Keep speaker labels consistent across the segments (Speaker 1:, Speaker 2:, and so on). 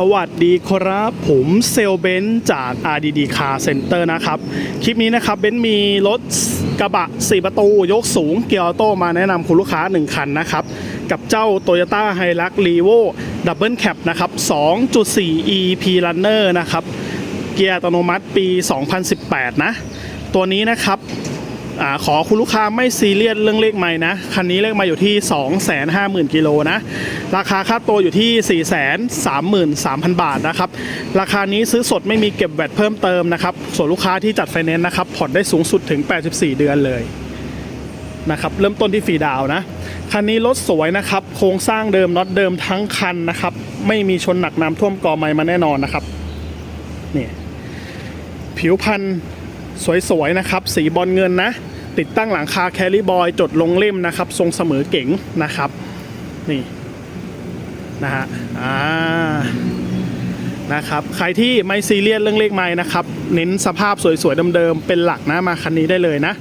Speaker 1: สวัสดีครับผมเซลเบนจาก RDD Car Center นะครับ คลิปนี้นะครับเบนมีรถกระบะ 4 ประตู ยกสูงเกียร์ออโต้มาแนะนำคุณลูกค้า 1 คันนะครับ กับเจ้า Toyota Hilux Revo Double Cab นะครับ 2.4 EP Runner นะครับ เกียร์อัตโนมัติปี 2018 นะ ตัวนี้นะครับ อขอคุณลูกค้าไม่ซีเรียสเรื่องเลขไม้นะ คันนี้เลขไมาอยู่ที่ 250,000กิโลนะ ราคาค่าตัวอยู่ที่ 433,000 บาทนะครับ ราคานี้ซื้อสดไม่มีเก็บแวตเพิ่มเติมนะครับ ส่วนลูกค้าที่จัดไฟแนนซ์นะครับ ผ่อนได้สูงสุดถึง 84 เดือนเลยนะครับ เริ่มต้นที่ฟรีดาวน์นะคันนี้รถสวยนะครับ โครงสร้างเดิมน็อตเดิมทั้งคันนะครับ ไม่มีชนหนักน้ำท่วมกอไม้มาแน่นอนนะครับนี่ผิวพันธุ์สวยๆนะครับ สีบอลเงินนะ ติดตั้งหลังคาแคลิบอยจดลงเล่มนะครับ ทรงเสมอเก๋งนะครับ นี่นะฮะอ่านะครับ ใครที่ไม่ซีเรียสเรื่องเลขไม้นะครับ เน้นสภาพสวยๆเดิมๆเป็นหลักนะมาคันนี้ได้เลยนะ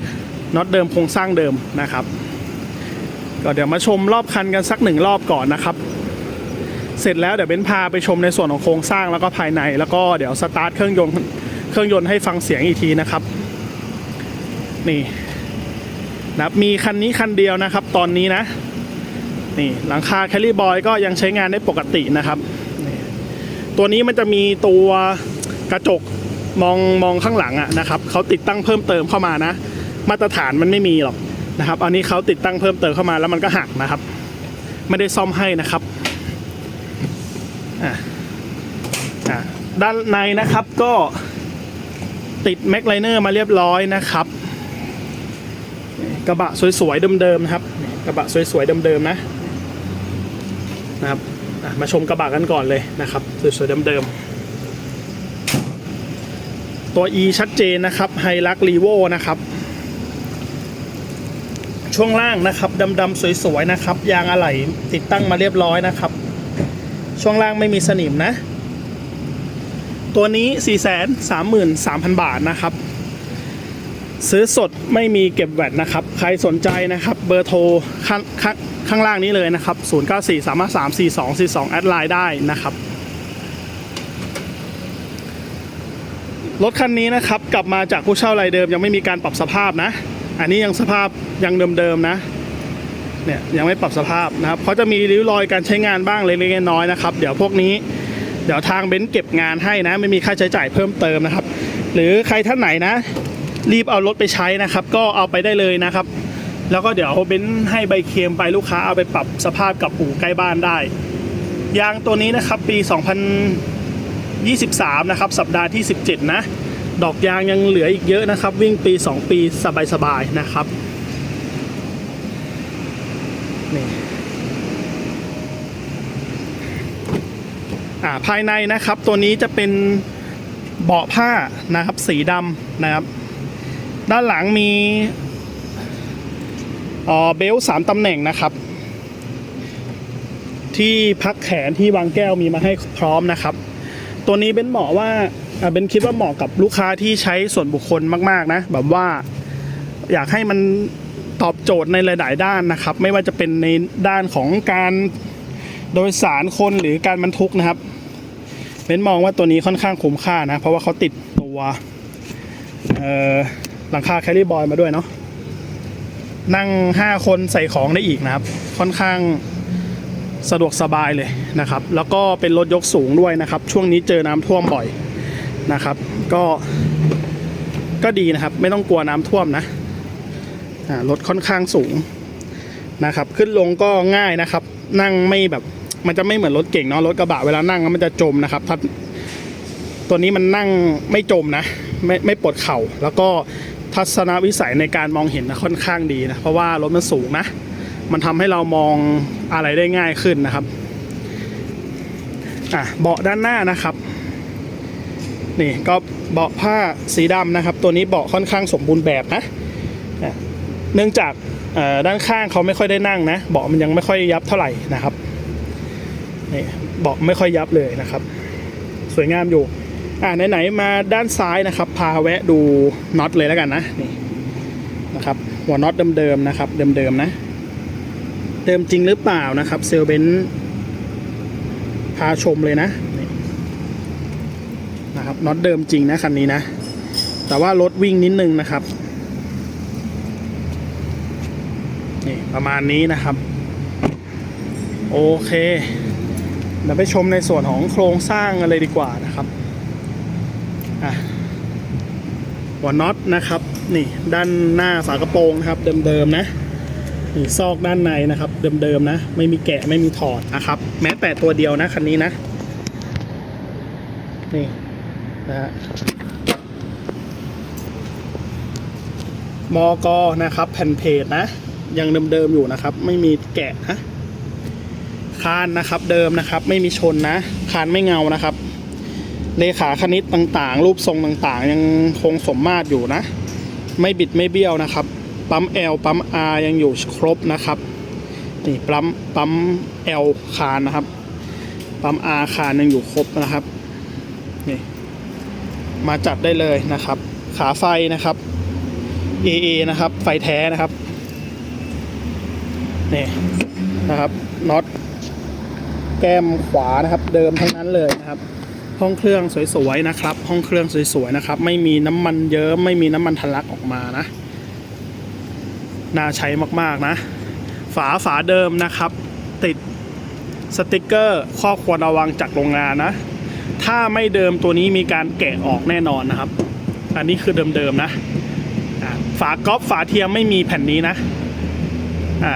Speaker 1: น็อตเดิมโครงสร้างเดิมนะครับ ก็เดี๋ยวมาชมรอบคันกันสักหนึ่งรอบก่อนนะครับ เสร็จแล้วเดี๋ยวเบ้นพาไปชมในส่วนของโครงสร้างแล้วก็ภายใน แล้วก็เดี๋ยวสตาร์ทเครื่องยนต์เครื่องยนต์ให้ฟังเสียงอีกทีนะครับ นี่ นะครับมีคันนี้คันเดียวนะครับ ตอนนี้นะนี่หลังคาแคลริบอยก็ยังใช้งานได้ปกตินะครับ ตัวนี้มันจะมีตัวกระจกมองมองข้างหลังอะนะครับเขาติดตั้งเพิ่มเติมเข้ามานะ มาตรฐานมันไม่มีหรอกนะครับ อันนี้เขาติดตั้งเพิ่มเติมเข้ามาแล้วมันก็หักนะครับ ไม่ได้ซ่อมให้นะครับด้านในนะครับก็ติดแม็กไลเนอร์มาเรียบร้อยนะครับ กระบะสวยๆเดิมๆนะครับกระบะสวยๆเดิมๆนะนะครับมาชมกระบะกันก่อนเลยนะครับสวยๆเดิมๆตัว E ชัดเจนนะครับไฮลักรีโวนะครับ ช่วงล่างนะครับดำๆสวยๆนะครับ ยางอะไหล่ติดตั้งมาเรียบร้อยนะครับ ช่วงล่างไม่มีสนิมนะ ตัวนี้ 433,000 บาทนะครับ ซื้อสดไม่มีเก็บแวตนะครับ ใครสนใจนะครับ เบอร์โทรข้างข้างข้างล่างนี้เลยนะครับ 094 3 5 3 4 2 4 2 แอดไลน์ได้นะครับ รถคันนี้นะครับ กลับมาจากผู้เช่ารายเดิมยังไม่มีการปรับสภาพนะ อันนี้ยังสภาพยังเดิมๆนะเนี่ยยังไม่ปรับสภาพนะครับเขาจะมีริ้วรอยการใช้งานบ้างเล็กๆน้อยๆนะครับ เดี๋ยวพวกนี้เดี๋ยวทางเบนซ์เก็บงานให้นะ ไม่มีค่าใช้จ่ายเพิ่มเติมนะครับ หรือใครท่านไหนนะ รีบเอารถไปใช้นะครับ ก็เอาไปได้เลยนะครับ แล้วก็เดี๋ยวเบนซ์ให้ใบเคมไปลูกค้าเอาไปปรับสภาพกับอู่ใกล้บ้านได้ยางตัวนี้นะครับปี 2023 นะครับ สัปดาห์ที่ 17 นะ ดอกยางยังเหลืออีกเยอะนะครับ วิ่งปี 2 ปีสบายๆนะครับนี่อ่าภายในนะครับตัวนี้จะเป็นเบาะผ้านะครับ สีดำนะครับ ด้านหลังมีเบลต์สามตำแหน่งนะครับ ที่พักแขนที่วางแก้วมีมาให้พร้อมนะครับ ตัวนี้เป็นเหมาะว่าอ่าเป็นคิดว่าเหมาะกับลูกค้าที่ใช้ส่วนบุคคลมาก ๆ นะ แบบว่าอยากให้มันตอบโจทย์ในหลาย ๆ ด้านนะครับ ไม่ว่าจะเป็นในด้านของการโดยสารคนหรือการบรรทุกนะครับเป็นมองว่าตัวนี้ค่อนข้างคุ้มค่านะ เพราะว่าเขาติดตัวเอ่อ หลังคาแคลรี่บอยมาด้วยเนาะนั่ง 5 คนใส่ของได้อีกนะครับ ค่อนข้างสะดวกสบายเลยนะครับ แล้วก็เป็นรถยกสูงด้วยนะครับ ช่วงนี้เจอน้ำท่วมบ่อยนะครับ ก็ก็ดีนะครับ ไม่ต้องกลัวน้ำท่วมนะรถค่อนข้างสูงนะครับ ขึ้นลงก็ง่ายนะครับ นั่งไม่แบบมันจะไม่เหมือนรถเก่งเนาะรถกระบะเวลานั่งแล้วมันจะจมนะครับถ้าตัวนี้มันนั่งไม่จมนะ ไม่ไม่ปวดเข่าแล้วก็ ทัศนวิสัยในการมองเห็นนะค่อนข้างดีนะเพราะว่ารถมันสูงนะ มันทำให้เรามองอะไรได้ง่ายขึ้นนะครับอะเบาะด้านหน้านะครับนี่ก็เบาะผ้าสีดำนะครับ ตัวนี้เบาะค่อนข้างสมบูรณ์แบบนะเนื่องจากด้านข้างเขาไม่ค่อยได้นั่งนะ เบาะมันยังไม่ค่อยยับเท่าไหร่นะครับนี่เบาะไม่ค่อยยับเลยนะครับ สวยงามอยู่ อ่าไหนๆมาด้านซ้ายนะครับ พาแวะดูน็อตเลยแล้วกันนะนี่นะครับหัวน็อตเดิมๆนะครับ เดิมๆนะ เดิมจริงหรือเปล่านะครับ เซลเบนพาชมเลยนะนะครับน็อตเดิมจริงนะคันนี้นะ แต่ว่ารถวิ่งนิดนึงนะครับนี่ประมาณนี้นะครับ โอเคเดี๋ยวไปชมในส่วนของโครงสร้างกันเลยดีกว่านะครับ หัวน็อตนะครับ นี่ด้านหน้าฝากระโปรงนะครับ เดิมๆนะนี่ซอกด้านในนะครับ เดิมๆนะ ไม่มีแกะไม่มีถอดนะครับ แม้แต่ตัวเดียวนะคันนี้นะ นี่นะฮะมอกอนะครับ แผ่นเพจนะ ยังเดิมๆอยู่นะครับ ไม่มีแกะนะคานนะครับเดิมนะครับ ไม่มีชนนะ คานไม่เงานะครับ เลขาคณิตต่างๆ รูปทรงต่างๆ ยังคงสมมาตรอยู่นะ ไม่บิดไม่เบี้ยวนะครับ ปั๊ม L ปั๊ม R ยังอยู่ครบนะครับนี่ปั๊มปั๊ม L คานนะครับ ปั๊ม R คานยังอยู่ครบนะครับนี่มาจัดได้เลยนะครับ ขาไฟนะครับ AA นะครับ ไฟแท้นะครับนี่นะครับน็อตแก้มขวานะครับ เดิมทั้งนั้นเลยนะครับ ห้องเครื่องสวยๆนะครับ ห้องเครื่องสวยๆนะครับ ไม่มีน้ำมันเยิ้มไม่มีน้ำมันทะลักออกมานะน่าใช้มากๆนะ ฝาฝาเดิมนะครับ ติดสติกเกอร์ข้อควรระวังจากโรงงานนะ ถ้าไม่เดิมตัวนี้มีการแกะออกแน่นอนนะครับ อันนี้คือเดิมๆนะฝาก๊อฟฝาเทียมไม่มีแผ่นนี้นะอ่า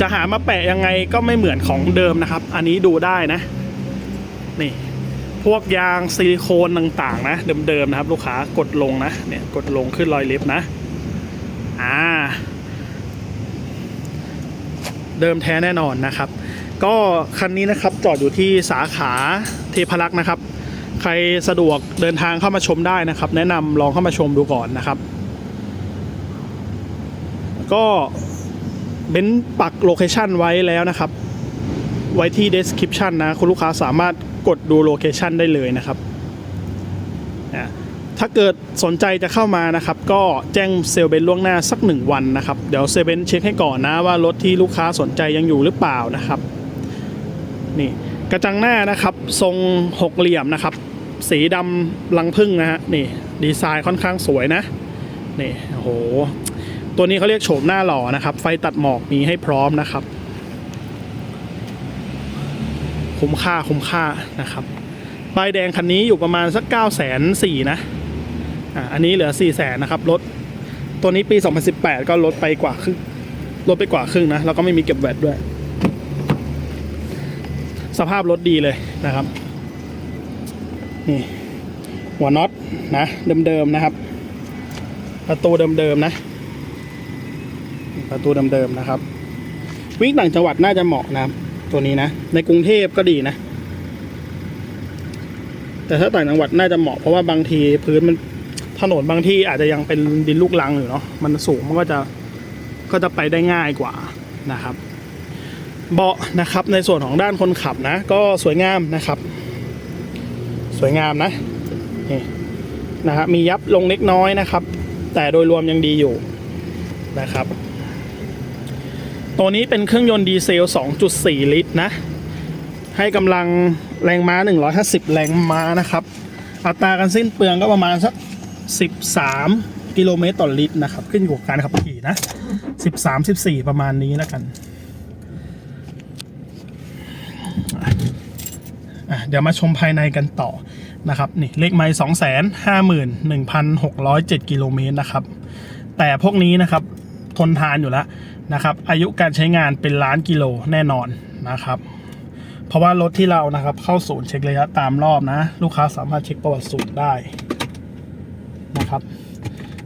Speaker 1: จะหามาแปะยังไงก็ไม่เหมือนของเดิมนะครับ อันนี้ดูได้นะ นี่ พวกยางซิลิโคนต่างๆ นะ เดิมๆนะครับ ลูกค้ากดลงนะเนี่ยกดลงขึ้นรอยเล็บนะอ่าเดิมแท้แน่นอนนะครับ ก็คันนี้นะครับจอดอยู่ที่สาขาเทพรักษ์นะครับ ใครสะดวกเดินทางเข้ามาชมได้นะครับ แนะนำลองเข้ามาชมดูก่อนนะครับ ก็เบ้นปักโลเคชันไว้แล้วนะครับ ไว้ที่ description นะ คุณลูกค้าสามารถกดดูโลเคชันได้เลยนะครับนะถ้าเกิดสนใจจะเข้ามานะครับ ก็แจ้งเซลเบนล่วงหน้าสักหนึ่งวันนะครับ เดี๋ยวเซลเบนเช็คให้ก่อนนะว่ารถที่ลูกค้าสนใจยังอยู่หรือเปล่านะครับ นี่กระจังหน้านะครับทรงหกเหลี่ยมนะครับ สีดำลังพึ่งนะฮะนี่ดีไซน์ค่อนข้างสวยนะนี่โอ้โหตัวนี้เขาเรียกโฉมหน้าหล่อนะครับ ไฟตัดหมอกมีให้พร้อมนะครับ คุ้มค่าคุ้มค่านะครับป้ายแดงคันนี้อยู่ประมาณสัก9 4 0 0 0นะอ่าอันนี้เหลือ 4 0 0 0 0นนะครับรถตัวนี้ปี 2018 ก็ลดไปกว่าครึ่งลดไปกว่าครึ่งนะ แล้วก็ไม่มีเก็บแวตด้วย สภาพรถดีเลยนะครับ นี่ หัวน็อตนะ เดิมๆนะครับ ประตูเดิมๆนะ ประตูเดิมๆนะครับ วิ่งต่างจังหวัดน่าจะเหมาะนะครับ ตัวนี้นะ ในกรุงเทพก็ดีนะ แต่ถ้าต่างจังหวัดน่าจะเหมาะเพราะว่าบางทีพื้นมันถนนบางที่อาจจะยังเป็นดินลูกรังอยู่เนาะมันสูงมันก็จะก็จะไปได้ง่ายกว่านะครับ เบาะนะครับในส่วนของด้านคนขับนะ ก็สวยงามนะครับ สวยงามนะนี่นะครับมียับลงเล็กน้อยนะครับ แต่โดยรวมยังดีอยู่นะครับ ตัวนี้เป็นเครื่องยนต์ดีเซล 2.4 ลิตรนะ ให้กำลังแรงม้า 150 แรงม้านะครับ อัตราการสิ้นเปลืองก็ประมาณสัก 13 กิโลเมตรต่อลิตรนะครับ ขึ้นอยู่กับการขับขี่นะ 13-14 ประมาณนี้แล้วกันเดี๋ยวมาชมภายในกันต่อนะครับนี่เลขไม้สองแสนห้าหมื่นหนึ่งพันหกร้อยเจ็ดกิโลเมตรนะครับ แต่พวกนี้นะครับ ทนทานอยู่แล้วนะครับ อายุการใช้งานเป็นล้านกิโลแน่นอนนะครับ เพราะว่ารถที่เรานะครับเข้าศูนย์เช็คระยะตามรอบนะ ลูกค้าสามารถเช็คประวัติศูนย์ได้นะครับ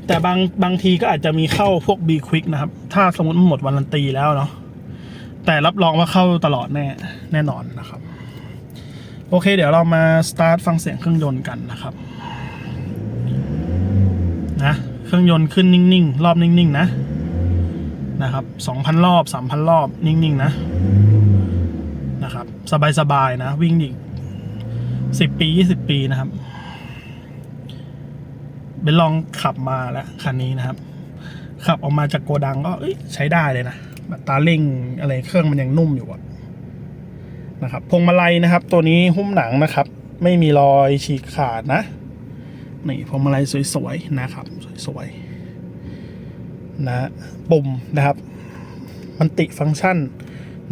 Speaker 1: แต่บางบางทีก็อาจจะมีเข้าพวก B Quick นะครับ ถ้าสมมติหมดวันรันตีแล้วเนาะแต่รับรองว่าเข้าตลอดแน่แน่นอนนะครับ โอเค เดี๋ยวเรามาสตาร์ทฟังเสียงเครื่องยนต์กันนะครับนะเครื่องยนต์ขึ้นนิ่งๆ รอบนิ่งๆ นะ นะครับ 2,000 รอบ 3,000 รอบ นิ่ง ๆ นะ นะครับ สบาย ๆ นะ วิ่งอีก 10 ปี 20 ปีนะครับเป็นลองขับมาแล้วคันนี้นะครับ ขับออกมาจากโกดังก็ใช้ได้เลยนะแบบตาเร่งอะไรเครื่องมันยังนุ่มอยู่อะนะครับพวงมาลัยนะครับ ตัวนี้หุ้มหนังนะครับ ไม่มีรอยฉีกขาดนะ นี่พวงมาลัยสวยๆนะครับ สวยๆ นะปุ่มนะครับ มันติฟังก์ชัน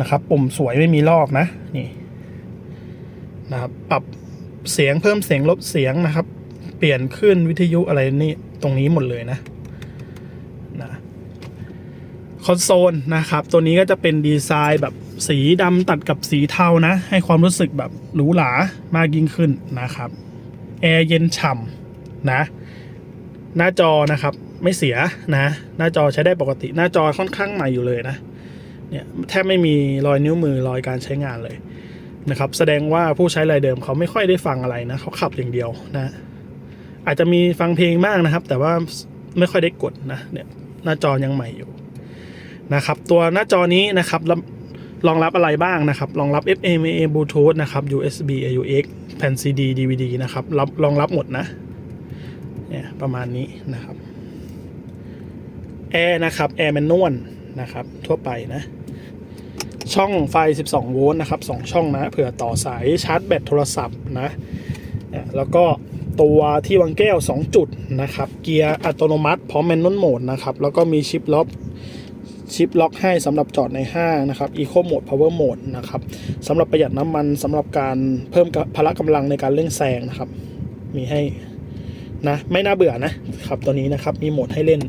Speaker 1: นะครับ ปุ่มสวยไม่มีลอกนะนี่นะครับปรับเสียงเพิ่มเสียงลดเสียงนะครับ เปลี่ยนขึ้นวิทยุอะไรนี่ตรงนี้หมดเลยนะนะคอนโซลนะครับ ตัวนี้ก็จะเป็นดีไซน์แบบสีดำตัดกับสีเทานะ ให้ความรู้สึกแบบหรูหรามากยิ่งขึ้นนะครับแอร์เย็นฉ่ำนะ หน้าจอนะครับ ไม่เสียนะ หน้าจอใช้ได้ปกติ หน้าจอค่อนข้างใหม่อยู่เลยนะ เนี่ยแทบไม่มีรอยนิ้วมือรอยการใช้งานเลยนะครับ แสดงว่าผู้ใช้รายเดิมเขาไม่ค่อยได้ฟังอะไรนะเขาขับอย่างเดียวนะ อาจจะมีฟังเพลงบ้างนะครับ แต่ว่าไม่ค่อยได้กดนะ เนี่ยหน้าจอยังใหม่อยู่นะครับ ตัวหน้าจอนี้นะครับรับรองรับอะไรบ้างนะครับ รองรับ FM AM Bluetooth นะครับ USB AUX แผ่น CD DVD นะครับ รับรองรับหมดนะ เนี่ยประมาณนี้นะครับ แอร์นะครับแอร์แมนนวลนะครับทั่วไปนะ ช่องไฟ 12 โวลต์นะครับ 2 ช่องนะเผื่อต่อสายชาร์จแบตโทรศัพท์นะแล้วก็ตัวที่วางแก้ว 2 จุดนะครับ เกียร์อัตโนมัติพร้อมแมนนวลโหมดนะครับ แล้วก็มีชิปล็อกชิปล็อกให้สำหรับจอดในห้างนะครับ Eco Mode Power Mode นะครับสำหรับประหยัดน้ำมันสำหรับการเพิ่มพละกำลังในการเร่งแซงนะครับ มีให้นะไม่น่าเบื่อนะครับตัวนี้นะครับมีโหมดให้เล่น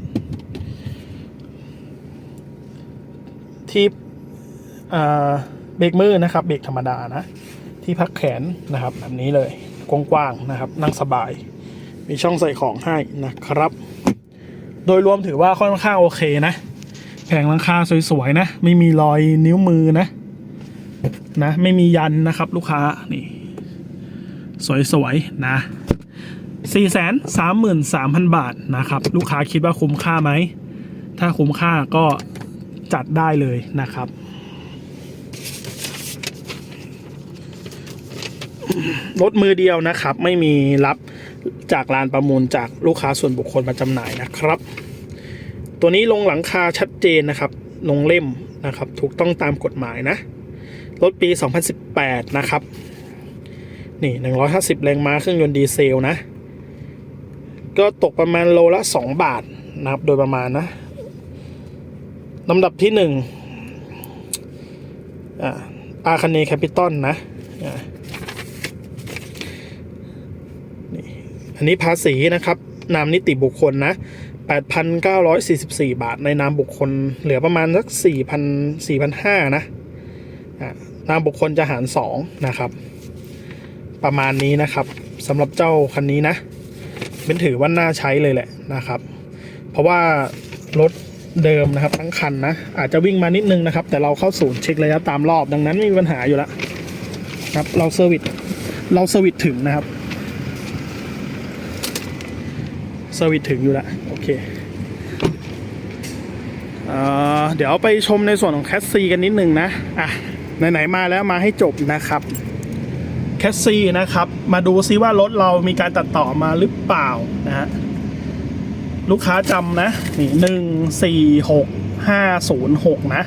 Speaker 1: ที่เบรกมือนะครับเบรกธรรมดานะ ที่พักแขนนะครับแบบนี้เลยกว้างๆนะครับ นั่งสบาย มีช่องใส่ของให้นะครับ โดยรวมถือว่าค่อนข้างโอเคนะแผงหลังคาสวยๆนะ ไม่มีรอยนิ้วมือนะนะ ไม่มียันนะครับ ลูกค้านี่ สวยๆนะสี่แสนสามหมื่นสามพันบาทนะครับ ลูกค้าคิดว่าคุ้มค่าไหม ถ้าคุ้มค่าก็ จัดได้เลยนะครับ รถมือเดียวนะครับ ไม่มีรับจากลานประมูลจากลูกค้าส่วนบุคคลมาจำหน่ายนะครับ ตัวนี้ลงหลังคาชัดเจนนะครับ ลงเล่มนะครับ ถูกต้องตามกฎหมายนะ รถปี 2018 นะครับ นี่ 150 แรงม้าเครื่องยนต์ดีเซลนะ ก็ตกประมาณโลละ 2 บาทนะครับ โดยประมาณนะ ลำดับที่หนึ่งอ่าอาคาเนแคปิตอลนะอ่านี่อันนี้ภาษีนะครับนามนิติบุคคลนะ 8,944 บาท ในนามบุคคลเหลือประมาณสัก 4,000 4,500นะอ่านามบุคคลจะหาร 2 นะครับ ประมาณนี้นะครับสำหรับเจ้าคันนี้นะ เป็นถือว่าน่าใช้เลยแหละนะครับ เพราะว่ารถ เดิมนะครับทั้งคันนะ อาจจะวิ่งมานิดนึงนะครับ แต่เราเข้าศูนย์เช็คระยะตามรอบดังนั้นไม่มีปัญหาอยู่แล้วครับเราเซอร์วิสเราเซอร์วิสถึงนะครับเซอร์วิสถึงอยู่แล้วโอเคเอเดี๋ยวไปชมในส่วนของแคสซีกันนิดนึงนะอะไหนๆมาแล้วมาให้จบนะครับแคสซีนะครับ มาดูซิว่ารถเรามีการตัดต่อมาหรือเปล่านะฮะ ลูกค้าจำนะนี่หนึ่งสี่หกห้าศูนย์หกนะ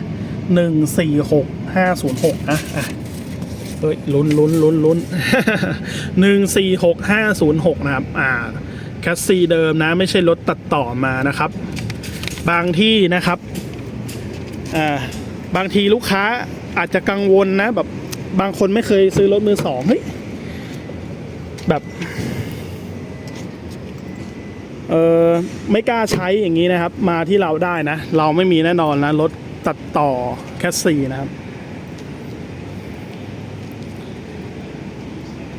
Speaker 1: หนึ่งสี่หกห้าศูนย์หกนะอะเฮ้ยลุ้นลุ้นลุ้นลุ้นหนึ่งสี่หกห้าศูนย์หกนะครับ อ่าแคสซีเดิมนะไม่ใช่รถตัดต่อมานะครับ บางที่นะครับ อ่า บางทีลูกค้าอาจจะกังวลนะแบบบางคนไม่เคยซื้อรถมือสองเฮ้ยแบบ เออไม่กล้าใช้อย่างนี้นะครับ มาที่เราได้นะ เราไม่มีแน่นอนนะรถตัดต่อแคสซีนะครับ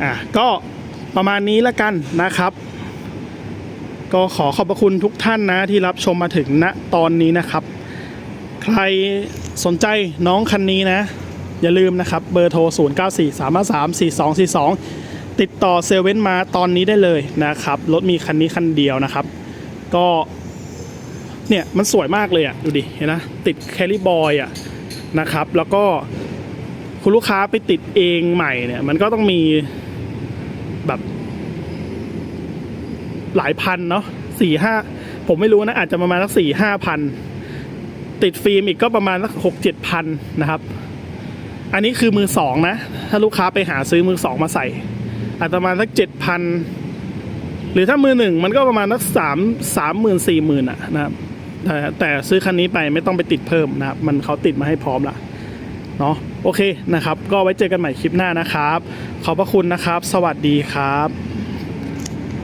Speaker 1: อะก็ประมาณนี้ล้วกันนะครับ ก็ขอขอบพระคุณทุกท่านนะที่รับชมมาถึงณตอนนี้นะครับ ใครสนใจน้องคันนี้นะ อย่าลืมนะครับ เบอร์โทร 0 ติดต่อเซเว่นมาตอนนี้ได้เลยนะครับ รถมีคันนี้คันเดียวนะครับ ก็เนี่ยมันสวยมากเลยอะดูดิเห็นนะติดแคลิบอยอะนะครับ แล้วก็คุณลูกค้าไปติดเองใหม่เนี่ย มันก็ต้องมีแบบหลายพันเนาะสี่ห้าผมไม่รู้นะ อาจจะประมาณสักสี่ห้าพันติดฟิล์มอีกก็ประมาณสักหกเจ็ดพันนะครับ อันนี้คือมือสองนะ ถ้าลูกค้าไปหาซื้อมือสองมาใส่ อาจจะประมาณสักเจ็ดพันหรือถ้ามือหนึ่งมันก็ประมาณสักสามสามหมื่นสี่หมื่นอะนะครับแต่แต่ซื้อคันนี้ไปไม่ต้องไปติดเพิ่มนะครับ มันเขาติดมาให้พร้อมละเนาะโอเคนะครับ ก็ไว้เจอกันใหม่คลิปหน้านะครับ ขอบพระคุณนะครับ สวัสดีครับ